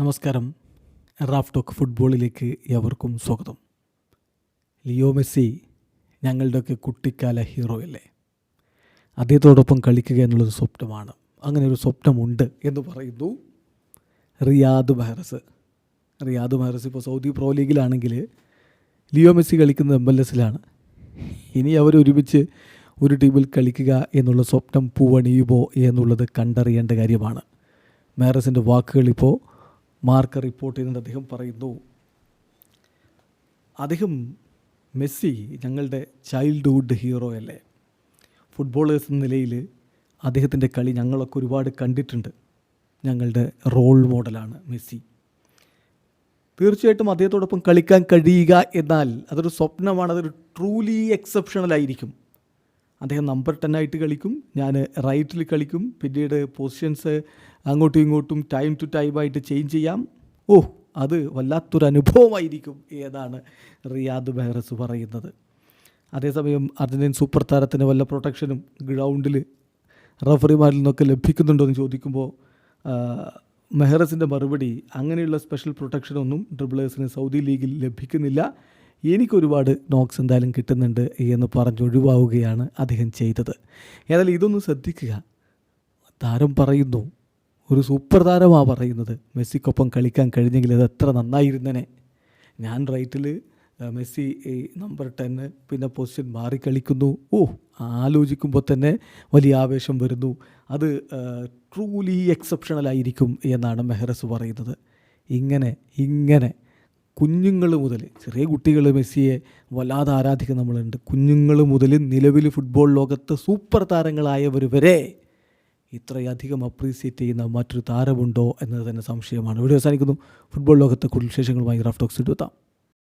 നമസ്കാരം. Raf talk ഫുട്ബോളിലേക്ക് എവർക്കും സ്വാഗതം. ലിയോ മെസ്സി ഞങ്ങളുടെയൊക്കെ കുട്ടിക്കാല ഹീറോ അല്ലേ അദ്ദേഹത്തോടൊപ്പം കളിക്കുക എന്നുള്ളൊരു സ്വപ്നമാണ്. അങ്ങനെ ഒരു സ്വപ്നമുണ്ട് എന്ന് പറയുന്നു റിയാദ് മഹറസ്. റിയാദ് മഹറസ് ഇപ്പോൾ സൗദി പ്രോ ലീഗിലാണെങ്കിൽ ലിയോ മെസ്സി കളിക്കുന്നത് എം എൽ എസിലാണ്. ഇനി അവർ ഒരുമിച്ച് ഒരു ടീമിൽ കളിക്കുക എന്നുള്ള സ്വപ്നം പൂവണിയുമോ എന്നുള്ളത് കണ്ടറിയേണ്ട കാര്യമാണ്. മെഹറസിന്റെ വാക്കുകൾ ഇപ്പോൾ മാർക്ക് റിപ്പോർട്ട് ചെയ്യുന്നുണ്ട്. അദ്ദേഹം പറയുന്നു അദ്ദേഹം മെസ്സി ഞങ്ങളുടെ ചൈൽഡ്ഹുഡ് ഹീറോ അല്ലേ? ഫുട്ബോളേഴ്സ് എന്ന നിലയിൽ അദ്ദേഹത്തിന്റെ കളി ഞങ്ങളൊക്കെ ഒരുപാട് കണ്ടിട്ടുണ്ട്. ഞങ്ങളുടെ റോൾ മോഡലാണ് മെസ്സി. തീർച്ചയായിട്ടും അദ്ദേഹത്തോടൊപ്പം കളിക്കാൻ കഴിയുക എന്നാൽ അതൊരു സ്വപ്നമാണ്. അതൊരു ട്രൂലി എക്സെപ്ഷണൽ ആയിരിക്കും. അദ്ദേഹം നമ്പർ ടെൻ ആയിട്ട് കളിക്കും. ഞാൻ റൈറ്റിൽ കളിക്കും. പിന്നീട് പൊസിഷൻസ് അങ്ങോട്ടും ഇങ്ങോട്ടും ടൈം ടു ടൈം ആയിട്ട് ചേഞ്ച് ചെയ്യാം. ഓ അത് വല്ലാത്തൊരു അനുഭവമായിരിക്കും ഏതാണ് റിയാദ് ബെഹ്റസ് പറയുന്നത്. അതേസമയം അർജന്റീൻ സൂപ്പർ താരത്തിന് വല്ല പ്രൊട്ടക്ഷനും ഗ്രൗണ്ടിൽ റഫറിമാരിൽ നിന്നൊക്കെ ലഭിക്കുന്നുണ്ടോ എന്ന് ചോദിക്കുമ്പോൾ മെഹറസിന്റെ മറുപടി അങ്ങനെയുള്ള സ്പെഷ്യൽ പ്രൊട്ടക്ഷനൊന്നും ഡ്രിബിളേഴ്സിന് സൗദി ലീഗിൽ ലഭിക്കുന്നില്ല. എനിക്കൊരുപാട് നോക്സ് എന്തായാലും കിട്ടുന്നുണ്ട് എന്ന് പറഞ്ഞ് ഒഴിവാവുകയാണ് അദ്ദേഹം ചെയ്തത്. ഏതായാലും ഇതൊന്ന് ശ്രദ്ധിക്കുക. താരം പറയുന്നു ഒരു സൂപ്പർ താരമാണ് പറയുന്നത്. മെസ്സിക്കൊപ്പം കളിക്കാൻ കഴിഞ്ഞെങ്കിൽ അത് എത്ര നന്നായിരുന്നനെ. ഞാൻ റൈറ്റിൽ മെസ്സി നമ്പർ ടെന്ന് പിന്നെ പൊസിഷൻ മാറി കളിക്കുന്നു. ഓ ആലോചിക്കുമ്പോൾ തന്നെ വലിയ ആവേശം വരുന്നു. അത് ട്രൂലി എക്സെപ്ഷണൽ ആയിരിക്കും എന്നാണ് മെഹ്റസ് പറയുന്നത്. ഇങ്ങനെ ഇങ്ങനെ കുഞ്ഞുങ്ങൾ മുതൽ ചെറിയ കുട്ടികൾ മെസ്സിയെ വല്ലാതെ ആരാധിക്കുന്ന നമ്മളുണ്ട്. കുഞ്ഞുങ്ങൾ മുതൽ നിലവിൽ ഫുട്ബോൾ ലോകത്ത് സൂപ്പർ താരങ്ങളായവർ വരെ ഇത്രയധികം അപ്രീസിയേറ്റ് ചെയ്യുന്ന മറ്റൊരു താരമുണ്ടോ എന്നത് തന്നെ സംശയമാണ്. ഇവിടെ അവസാനിക്കുന്നു. ഫുട്ബോൾ ലോകത്തെ കൂടുതൽ വിശേഷങ്ങളുമായി റാഫ്റ്റോക്സ് ടോക്സ് എടുത്താം